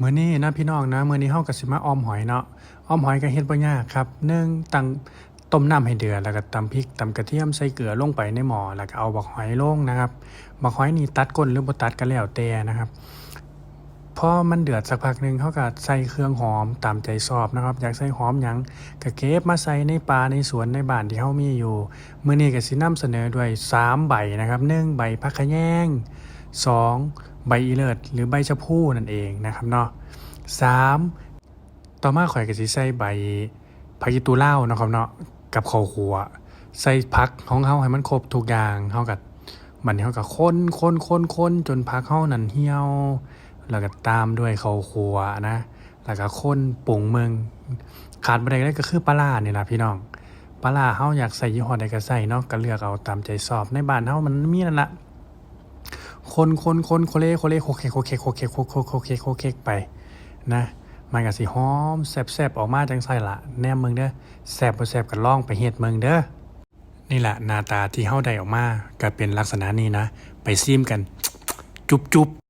มื้อนี้นะพี่น้องนะมื้อนี้เฮาก็สิมาออมหอยเนาะออมหอยก็เฮ็ดบ่ยากครับหนึ่งตั้งต้มน้ำให้เดือดแล้วก็ตำพริกตำกระเทียมใส่เกลือลงไปในหม้อแล้วก็เอาบักหอยลงนะครับบักหอยนี่ตัดก้นหรือบ่ตัดก็แล้วแต่นะครับพอมันเดือดสักพักหนึ่งเฮาก็ใส่เครื่องหอมตามใจชอบนะครับ อยากใส่หอมหยังก็เก็บมาใส่ในป่าในสวนในบ้านที่เฮามีอยู่มื้อนี้ก็สินำเสนอด้วยสามใบนะครับหนึ่งใบผักขะแยงสอง ใบอีเลิศหรือใบชะพูนั่นเองนะครับเนาะสามต่อมาข่อยก็สิใส่ใบผักอีตูเล่านะครับเนาะกับข้าวคั่วใส่ผักของเฮาให้มันครบทุกอย่างเฮาก็มันนี้เฮาก็คนคนคนคนจนผักเฮานั่นเหี่ยว แล้วก็ตามด้วยข้าวคั่วนะ แล้วก็คนปรุงเมือง ขาดบ่ได้เลยก็คือปลาร้านี่ล่ะพี่น้องปลาร้าเฮาอยากใส่ยี่ห้อใดก็ใส่เนาะก็เลือกเอาตามใจชอบในบ้านเฮามันมีนั่นละ คนคนคนโคเลโคเลโคเคโคเคโคเคโคโคโคเคโคเคไปนะมันก็สิหอมแซ่บๆออกมาจังไสละแนมเมืองเด้อแซ่บบ่แซ่บก็ลองไปเฮ็ดเมืองเด้อนี่แหละหน้าตาที่เฮาได้ออกมาก็เป็นลักษณะนี้นะ ไปซิมกัน จุ๊บๆ